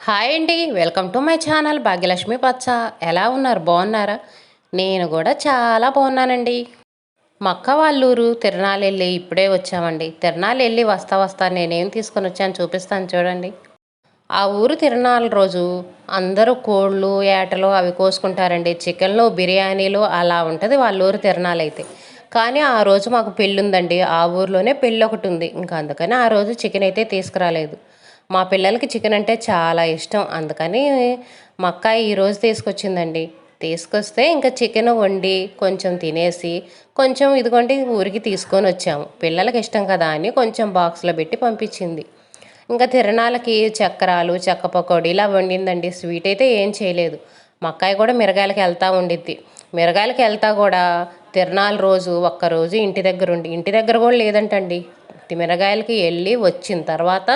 Hi అండి welcome to my channel Bhagyalakshmi Pachcha. ఎలా ఉన్నారు? బాగున్నారా? నేను కూడా చాలా బాగున్నానండి. మక్క వాళ్ళూరు తిరణాలు వెళ్ళి ఇప్పుడే వచ్చామండి. తిరణాలు వెళ్ళి వస్తా వస్తా నేనేం తీసుకొని వచ్చాను చూపిస్తాను చూడండి. ఆ ఊరు తిరణాల రోజు అందరూ కోళ్ళు ఏటలు అవి కోసుకుంటారండి. చికెన్లు బిర్యానీలు అలా ఉంటుంది వాళ్ళ ఊరు తిరణాలు అయితే కానీ ఆ రోజు మాకు పెళ్ళి ఉందండి ఆ ఊర్లోనే పెళ్ళి ఒకటి ఉంది. ఇంకా అందుకని ఆ రోజు చికెన్ అయితే తీసుకురాలేదు. మా పిల్లలకి చికెన్ అంటే చాలా ఇష్టం. అందుకని మా అక్క ఈరోజు తీసుకొచ్చిందండి. తీసుకొస్తే ఇంకా చికెన్ వండి కొంచెం తినేసి కొంచెం ఇదిగోండి ఊరికి తీసుకొని వచ్చాము. పిల్లలకి ఇష్టం కదా అని కొంచెం బాక్స్లో పెట్టి పంపించింది. ఇంకా తిరణాలకి చక్రాలు చెక్క పకోడీ ఇలా వండిందండి. స్వీట్ అయితే ఏం చేయలేదు. మా అక్కాయి కూడా మిరగాయలకి వెళ్తూ ఉండిద్ది. మిరగాయలకి వెళ్తా కూడా తిరణాల రోజు ఒక్కరోజు ఇంటి దగ్గర ఉండి ఇంటి దగ్గర కూడా లేదంటండి. మిరగాయలకి వెళ్ళి వచ్చిన తర్వాత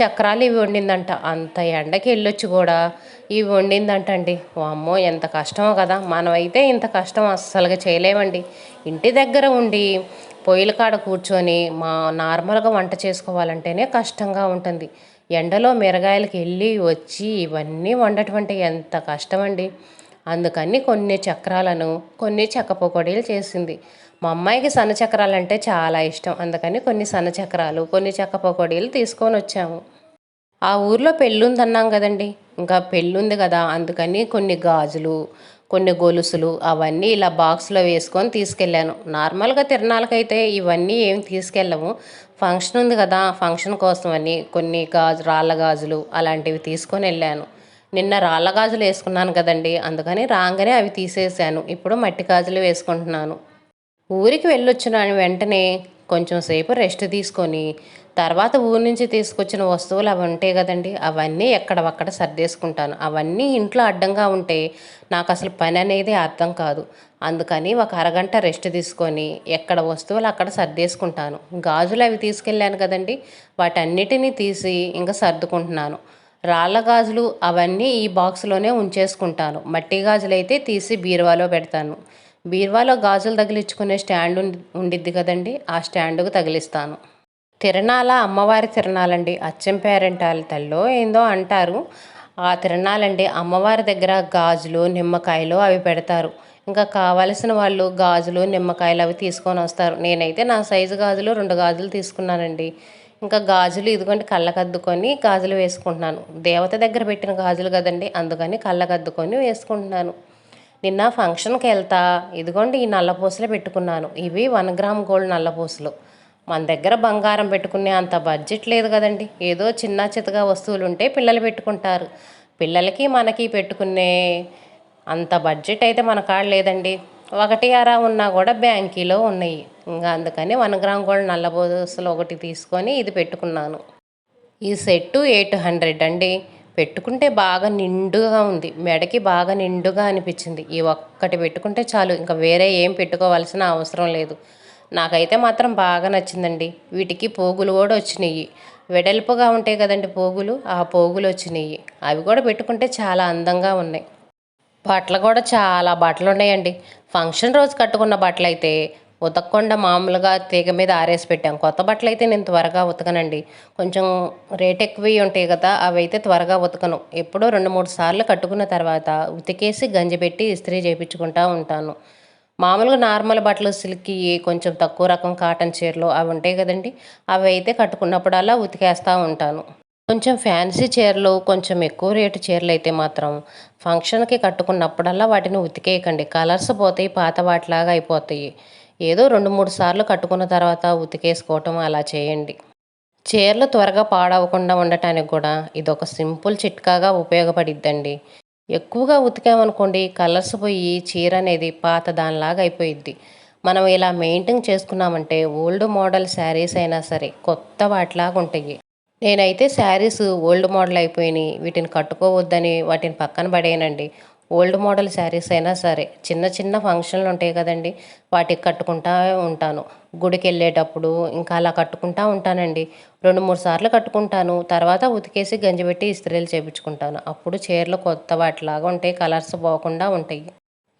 చక్రాలు ఇవి వండిందంట. అంత ఎండకి వెళ్ళొచ్చు కూడా. ఇవి వండిందంట అండి అమ్మో ఎంత కష్టమో కదా. మనమైతే ఇంత కష్టం అస్సలుగా చేయలేమండి. ఇంటి దగ్గర ఉండి పొయ్యిల కాడ కూర్చొని మా నార్మల్గా వంట చేసుకోవాలంటేనే కష్టంగా ఉంటుంది. ఎండలో మిరగాయలకి వెళ్ళి వచ్చి ఇవన్నీ వండటం అంటే ఎంత కష్టమండి. అందుకని కొన్ని చక్రాలను కొన్ని చెక్క పకోడీలు చేసింది. మా అమ్మాయికి సన్న చక్రాలు అంటే చాలా ఇష్టం. అందుకని కొన్ని సన్న చక్రాలు కొన్ని చెక్క పకోడీలు తీసుకొని వచ్చాము. ఆ ఊర్లో పెళ్ళుందన్నాం కదండి. ఇంకా పెళ్ళుంది కదా. అందుకని కొన్ని గాజులు కొన్ని గొలుసులు అవన్నీ ఇలా బాక్స్లో వేసుకొని తీసుకెళ్ళాను. నార్మల్గా తిరణాలకైతే ఇవన్నీ ఏం తీసుకెళ్ళము. ఫంక్షన్ ఉంది కదా. ఫంక్షన్ కోసమని కొన్ని గాజు రాళ్ళ గాజులు అలాంటివి తీసుకొని వెళ్ళాను. నిన్న రాళ్ళ గాజులు వేసుకున్నాను కదండి. అందుకని రాగానే అవి తీసేసాను. ఇప్పుడు మట్టి గాజులు వేసుకుంటున్నాను. ఊరికి వెళ్ళొచ్చిన వెంటనే కొంచెం సేపు రెస్ట్ తీసుకొని తర్వాత ఊరి నుంచి తీసుకొచ్చిన వస్తువులు అవి ఉంటాయి కదండి అవన్నీ ఎక్కడవక్కడ సర్దేసుకుంటాను. అవన్నీ ఇంట్లో అడ్డంగా ఉంటే నాకు అసలు పని అనేది అర్థం కాదు. అందుకని ఒక అరగంట రెస్ట్ తీసుకొని ఎక్కడ వస్తువులు అక్కడ సర్దేసుకుంటాను. గాజులు అవి తీసుకెళ్ళాను కదండి వాటన్నిటినీ తీసి ఇంకా సర్దుకుంటున్నాను. రాళ్ళ గాజులు అవన్నీ ఈ బాక్స్లోనే ఉంచేసుకుంటాను. మట్టి గాజులు అయితే తీసి బీరువాలో పెడతాను. బీరువాలో గాజులు తగిలించుకునే స్టాండ్ ఉండిద్ది కదండి. ఆ స్టాండ్కు తగిలిస్తాను. తిరణాల అమ్మవారి తిరణాలండి. అచ్చం పేరెంటాల తల్లో ఏందో అంటారు. ఆ తిరణాలండి అమ్మవారి దగ్గర గాజులు నిమ్మకాయలు అవి పెడతారు. ఇంకా కావలసిన వాళ్ళు గాజులు నిమ్మకాయలు అవి తీసుకొని వస్తారు. నేనైతే నా సైజు గాజులు రెండు గాజులు తీసుకున్నానండి. ఇంకా గాజులు ఇదిగోండి కళ్ళకద్దుకొని గాజులు వేసుకుంటున్నాను. దేవత దగ్గర పెట్టిన గాజులు కదండి. అందుకని కళ్ళకద్దుకొని వేసుకుంటున్నాను. నిన్న ఫంక్షన్కి వెళ్తా ఇదిగోండి ఈ నల్లపూసలు పెట్టుకున్నాను. ఇవి వన్ గ్రామ్ గోల్డ్ నల్లపూసలు మన దగ్గర బంగారం పెట్టుకునే అంత బడ్జెట్ లేదు కదండి. ఏదో చిన్న చితగా వస్తువులు ఉంటే పిల్లలు పెట్టుకుంటారు. పిల్లలకి మనకి పెట్టుకునే అంత బడ్జెట్ అయితే మన కాడ లేదండి. ఒకటి అరా ఉన్నా కూడా బ్యాంకీలో ఉన్నాయి. ఇంకా అందుకని వన్ గ్రామ్ గోల్డ్ నల్లపూసలు ఒకటి తీసుకొని ఇది పెట్టుకున్నాను. ఈ సెట్టు ఎయిట్ హండ్రెడ్ అండి. పెట్టుకుంటే బాగా నిండుగా ఉంది. మెడకి బాగా నిండుగా అనిపించింది. ఈ ఒక్కటి పెట్టుకుంటే చాలు. ఇంకా వేరే ఏం పెట్టుకోవాల్సిన అవసరం లేదు. నాకైతే మాత్రం బాగా నచ్చిందండి. వీటికి పోగులు కూడా వచ్చినాయి వెడల్పుగా ఉంటాయి కదండి పోగులు. ఆ పోగులు వచ్చినాయి అవి కూడా పెట్టుకుంటే చాలా అందంగా ఉన్నాయి. బట్టలు కూడా చాలా బట్టలు ఉన్నాయండి ఫంక్షన్ రోజు కట్టుకున్న బట్టలు అయితే ఉతకకుండా మామూలుగా తీగ మీద ఆరేసి పెట్టాం. కొత్త బట్టలు అయితే నేను త్వరగా ఉతకనండి. కొంచెం రేట్ ఎక్కువ ఉంటాయి కదా అవి అయితే త్వరగా ఉతకను. ఎప్పుడో రెండు మూడు సార్లు కట్టుకున్న తర్వాత ఉతికేసి గంజి పెట్టి ఇస్త్రీ చేయించుకుంటూ ఉంటాను. మామూలుగా నార్మల్ బట్టలు సిల్క్ కొంచెం తక్కువ రకం కాటన్ చీరలు అవి ఉంటాయి కదండి అవి అయితే కట్టుకున్నప్పుడల్లా ఉతికేస్తూ ఉంటాను. కొంచెం ఫ్యాన్సీ చీరలు కొంచెం ఎక్కువ రేటు చీరలు అయితే మాత్రం ఫంక్షన్కి కట్టుకున్నప్పుడల్లా వాటిని ఉతికేయకండి. కలర్స్ పోతాయి పాత వాటిలాగా అయిపోతాయి. ఏదో రెండు మూడు సార్లు కట్టుకున్న తర్వాత ఉతికేసుకోవటం అలా చేయండి. చీరలు త్వరగా పాడవకుండా ఉండటానికి కూడా ఇది ఒక సింపుల్ చిట్కాగా ఉపయోగపడిద్దండి. ఎక్కువగా ఉతికామనుకోండి కలర్స్ పోయి చీర అనేది పాత దానిలాగా అయిపోయిద్ది. మనం ఇలా మెయింటైన్ చేసుకున్నామంటే ఓల్డ్ మోడల్ శారీస్ అయినా సరే కొత్త వాటిలాగా ఉంటాయి. నేనైతే శారీస్ ఓల్డ్ మోడల్ అయిపోయినాయి వీటిని కట్టుకోవద్దని వాటిని పక్కన పడేయనండి. ఓల్డ్ మోడల్ శారీస్ అయినా సరే చిన్న చిన్న ఫంక్షన్లు ఉంటాయి కదండి వాటికి కట్టుకుంటా ఉంటాను. గుడికి వెళ్ళేటప్పుడు ఇంకా అలా కట్టుకుంటా ఉంటానండి. రెండు మూడు సార్లు కట్టుకుంటాను. తర్వాత ఉతికేసి గంజి పెట్టి ఇస్త్రీలు చేయించుకుంటాను అప్పుడు చీరలు కొత్త వాటిలాగా ఉంటాయి కలర్స్ పోకుండా ఉంటాయి.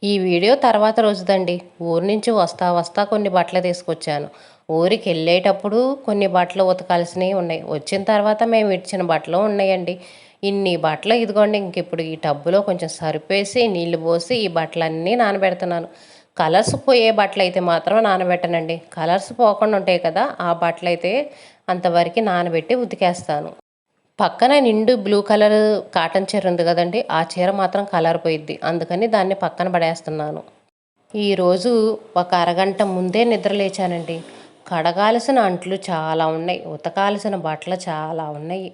ఈ వీడియో తర్వాత రోజుదండి. ఊరి నుంచి వస్తా వస్తా కొన్ని బట్టలు తీసుకొచ్చాను. ఊరికి వెళ్ళేటప్పుడు కొన్ని బట్టలు ఉతకాల్సినవి ఉన్నాయి. వచ్చిన తర్వాత మేము ఇచ్చిన బట్టలు ఉన్నాయండి. ఇన్ని బట్టలు ఇదిగోండి ఇంక ఇప్పుడు ఈ టబ్బులో కొంచెం సరిపేసి నీళ్ళు పోసి ఈ బట్టలన్నీ నానబెడుతున్నాను. కలర్స్ పోయే బట్టలు అయితే మాత్రం నానబెట్టనండి. కలర్స్ పోకుండా ఉంటాయి కదా ఆ బట్టలు అయితే అంతవరకు నానబెట్టి ఉతికేస్తాను. పక్కన నిండు బ్లూ కలర్ కాటన్ చీర ఉంది కదండి ఆ చీర మాత్రం కలర్ పోయిద్ది. అందుకని దాన్ని పక్కన పడేస్తున్నాను. ఈరోజు ఒక అరగంట ముందే నిద్ర లేచానండి. కడగాల్సిన అంట్లు చాలా ఉన్నాయి ఉతకాల్సిన బట్టలు చాలా ఉన్నాయి.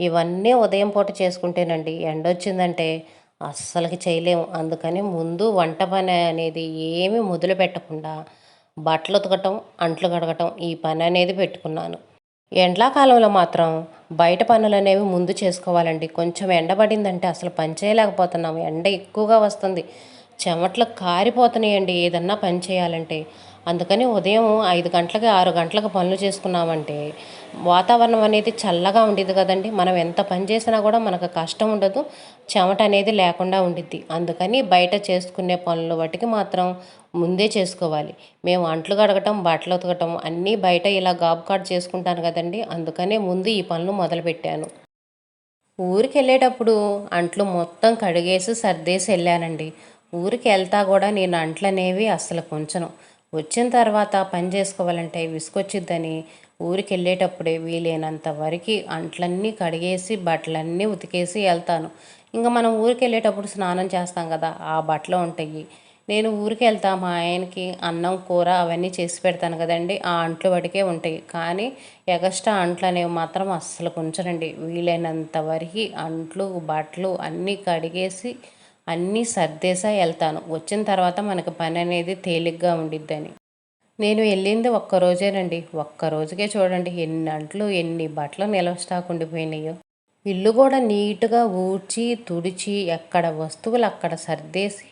ఇవన్నీ ఉదయం పూట చేసుకుంటేనండి. ఎండ వచ్చిందంటే అస్సలకి చేయలేము. అందుకని ముందు వంట పని అనేది ఏమీ మొదలు పెట్టకుండా బట్టలు ఉతకటం అంట్లు కడగటం ఈ పని అనేది పెట్టుకున్నాను. ఎండాకాలంలో మాత్రం బయట పనులు అనేవి ముందు చేసుకోవాలండి. కొంచెం ఎండబడిందంటే అసలు పని చేయలేకపోతున్నాము. ఎండ ఎక్కువగా వస్తుంది. చెమట్లు కారిపోతున్నాయండి. ఏదన్నా పని చేయాలంటే అందుకని ఉదయం ఐదు గంటలకి ఆరు గంటలకు పనులు చేసుకున్నామంటే వాతావరణం అనేది చల్లగా ఉండేది కదండి. మనం ఎంత పని చేసినా కూడా మనకు కష్టం ఉండదు చెమట అనేది లేకుండా ఉండిద్ది. అందుకని బయట చేసుకునే పనులు వాటికి మాత్రం ముందే చేసుకోవాలి. మేము అంట్లు కడగటం బట్టలు ఉతకటం అన్నీ బయట ఇలా గాబు చేసుకుంటాను కదండి. అందుకనే ముందు ఈ పనులు మొదలుపెట్టాను ఊరికి వెళ్ళేటప్పుడు అంట్లు మొత్తం కడిగేసి సర్దేసి వెళ్ళానండి. ఊరికి వెళ్తా కూడా నేను అంట్లు అనేవి అస్సలు కొంచను వచ్చిన తర్వాత పని చేసుకోవాలంటే విసుకొచ్చిద్దని ఊరికి వెళ్ళేటప్పుడే వీలైనంత వరకు అంట్లన్నీ కడిగేసి బట్టలన్నీ ఉతికేసి వెళ్తాను. ఇంకా మనం ఊరికి వెళ్ళేటప్పుడు స్నానం చేస్తాం కదా ఆ బట్టలు ఉంటాయి. నేను ఊరికి వెళ్తా మా ఆయనకి అన్నం కూర అవన్నీ చేసి పెడతాను కదండి ఆ అంట్లు వాటికే ఉంటాయి. కానీ ఎగస్ట్రా అంట్లు అనేవి మాత్రం అస్సలు ఉంచరండి. వీలైనంత వరకు అంట్లు బట్టలు అన్నీ కడిగేసి అన్నీ సర్దేసా వెళ్తాను వచ్చిన తర్వాత మనకు పని అనేది తేలిగ్గా ఉండిద్దని. నేను వెళ్ళింది ఒక్క రోజేనండి. ఒక్క రోజుకే చూడండి. ఎన్ని అంట్లు ఎన్ని బట్టలు నిల్వ స్టాక్ ఉండిపోయినాయో. ఇల్లు కూడా నీట్గా ఊడ్చి తుడిచి ఎక్కడ వస్తువులు అక్కడ సర్దేసి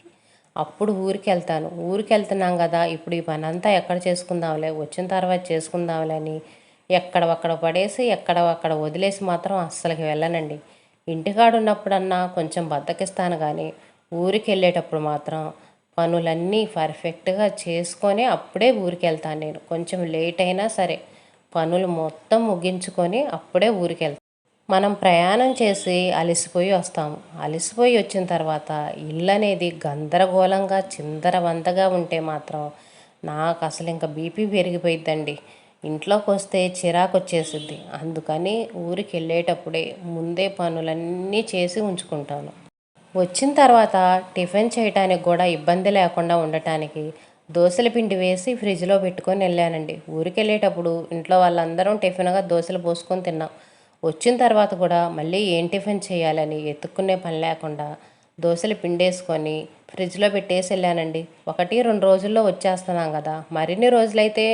అప్పుడు ఊరికి వెళ్తాను ఊరికి వెళ్తున్నాం కదా ఇప్పుడు ఈ పని అంతా ఎక్కడ చేసుకుందాంలే? వచ్చిన తర్వాత చేసుకుందాంలే అని ఎక్కడ ఒక్కడ పడేసి ఎక్కడ అక్కడ వదిలేసి మాత్రం అస్సలకి వెళ్ళనండి. ఇంటికాడ ఉన్నప్పుడన్నా కొంచెం బద్దకిస్తాను కానీ ఊరికి వెళ్ళేటప్పుడు మాత్రం పనులన్నీ పర్ఫెక్ట్గా చేసుకొని అప్పుడే ఊరికి వెళ్తాను నేను. కొంచెం లేట్ అయినా సరే పనులు మొత్తం ముగించుకొని అప్పుడే ఊరికి వెళ్తాను మనం ప్రయాణం చేసి అలసిపోయి వస్తాము. అలసిపోయి వచ్చిన తర్వాత ఇల్లు అనేది గందరగోళంగా చిందరవందగా ఉంటే మాత్రం నాకు అసలు ఇంకా బీపీ పెరిగిపోయిద్దండి. ఇంట్లోకి వస్తే చిరాకు వచ్చేసిద్ది అందుకని ఊరికి వెళ్ళేటప్పుడే ముందే పనులన్నీ చేసి ఉంచుకుంటాను. వచ్చిన తర్వాత టిఫిన్ చేయటానికి కూడా ఇబ్బంది లేకుండా ఉండటానికి దోశల పిండి వేసి ఫ్రిడ్జ్లో పెట్టుకొని వెళ్ళానండి. ఊరికి వెళ్ళేటప్పుడు ఇంట్లో వాళ్ళందరం టిఫిన్గా దోశలు పోసుకొని తిన్నాం. వచ్చిన తర్వాత కూడా మళ్ళీ ఏం టిఫిన్ చేయాలని ఎత్తుక్కునే పని లేకుండా దోశలు పిండేసుకొని ఫ్రిడ్జ్లో పెట్టేసి వెళ్ళానండి. ఒకటి రెండు రోజుల్లో వచ్చేస్తున్నాం కదా. మరిన్ని రోజులైతే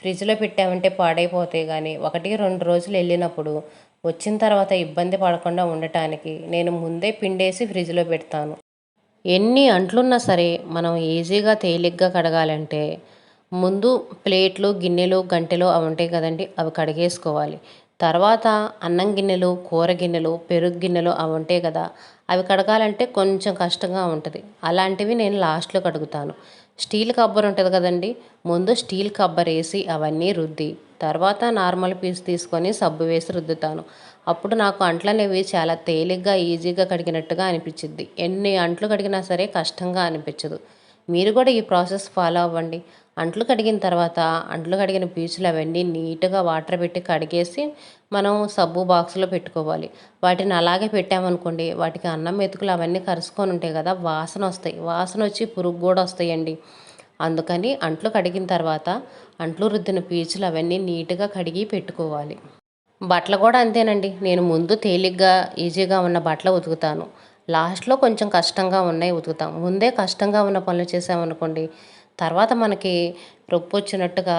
ఫ్రిడ్జ్లో పెట్టామంటే పాడైపోతాయి కానీ ఒకటి రెండు రోజులు వెళ్ళినప్పుడు వచ్చిన తర్వాత ఇబ్బంది పడకుండా ఉండటానికి నేను ముందే పిండేసి ఫ్రిడ్జ్లో పెడతాను. ఎన్ని అంట్లున్నా సరే మనం ఈజీగా తేలిగ్గా కడగాలంటే ముందు ప్లేట్లు గిన్నెలు గంటెలు అవి ఉంటాయి కదండి అవి కడిగేసుకోవాలి. తర్వాత అన్నం గిన్నెలు కూర గిన్నెలు పెరుగు గిన్నెలు అవి ఉంటాయి కదా అవి కడగాలంటే కొంచెం కష్టంగా ఉంటుంది. అలాంటివి నేను లాస్ట్లో కడుగుతాను. స్టీల్ కబ్బర్ ఉంటుంది కదండి ముందు స్టీల్ కబ్బర్ వేసి అవన్నీ రుద్ది తర్వాత నార్మల్ పీస్ తీసుకొని సబ్బు వేసి రుద్దుతాను. అప్పుడు నాకు అంట్లు అనేవి చాలా తేలిగ్గా ఈజీగా కడిగినట్టుగా అనిపించింది ఎన్ని అంట్లు కడిగినా సరే కష్టంగా అనిపించదు. మీరు కూడా ఈ ప్రాసెస్ ఫాలో అవ్వండి. అంట్లు కడిగిన తర్వాత అంట్లు కడిగిన పీచులు అవన్నీ నీట్గా వాటర్ పెట్టి కడిగేసి మనం సబ్బు బాక్స్లో పెట్టుకోవాలి. వాటిని అలాగే పెట్టామనుకోండి వాటికి అన్నం మెతుకులు అవన్నీ కరుసుకొని ఉంటాయి కదా వాసన వస్తాయి. వాసన వచ్చి పురుగు కూడా వస్తాయండి. అందుకని అంట్లు కడిగిన తర్వాత అంట్లు రుద్దిన పీచులు అవన్నీ నీట్గా కడిగి పెట్టుకోవాలి. బట్టలు కూడా అంతేనండి. నేను ముందు తేలిగ్గా ఈజీగా ఉన్న బట్టలు ఉతుకుతాను. లాస్ట్లో కొంచెం కష్టంగా ఉన్నాయి ఉతుకుతాం. ముందే కష్టంగా ఉన్న పనులు చేసామనుకోండి తర్వాత మనకి రొప్పు వచ్చినట్టుగా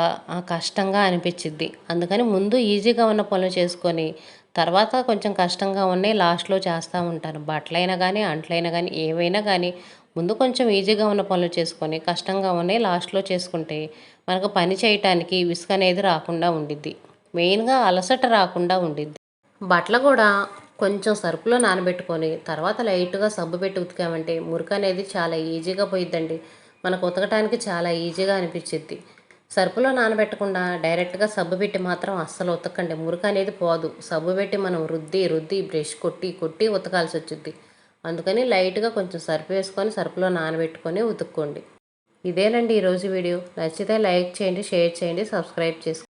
కష్టంగా అనిపించిద్ది. అందుకని ముందు ఈజీగా ఉన్న పనులు చేసుకొని తర్వాత కొంచెం కష్టంగా ఉన్నాయి లాస్ట్లో చేస్తూ ఉంటాను. బట్టలైనా కానీ అంట్లైనా కానీ ఏవైనా కానీ ముందు కొంచెం ఈజీగా ఉన్న పనులు చేసుకొని కష్టంగా ఉన్నాయి లాస్ట్లో చేసుకుంటే మనకు పని చేయటానికి విసుగు అనేది రాకుండా ఉండిద్ది. మెయిన్గా అలసట రాకుండా ఉండిద్ది. బట్టలు కూడా కొంచెం సరుకులో నానబెట్టుకొని తర్వాత లైట్గా సబ్బు పెట్టి ఉతికామంటే మురికి అనేది చాలా ఈజీగా పోయిద్దండి. మనకు ఉతకటానికి చాలా ఈజీగా అనిపించింది సరుపులో నానబెట్టకుండా డైరెక్ట్గా సబ్బు పెట్టి మాత్రం అస్సలు ఉతకండి. మురికి అనేది పోదు. సబ్బు పెట్టి మనం రుద్ది రుద్ది బ్రష్ కొట్టి కొట్టి ఉతకాల్సి వచ్చింది అందుకని లైట్గా కొంచెం సర్ఫ్ వేసుకొని సరుపులో నానబెట్టుకొని ఉతుక్కోండి. ఇదేనండి ఈరోజు వీడియో. నచ్చితే లైక్ చేయండి షేర్ చేయండి సబ్స్క్రైబ్ చేసుకోండి.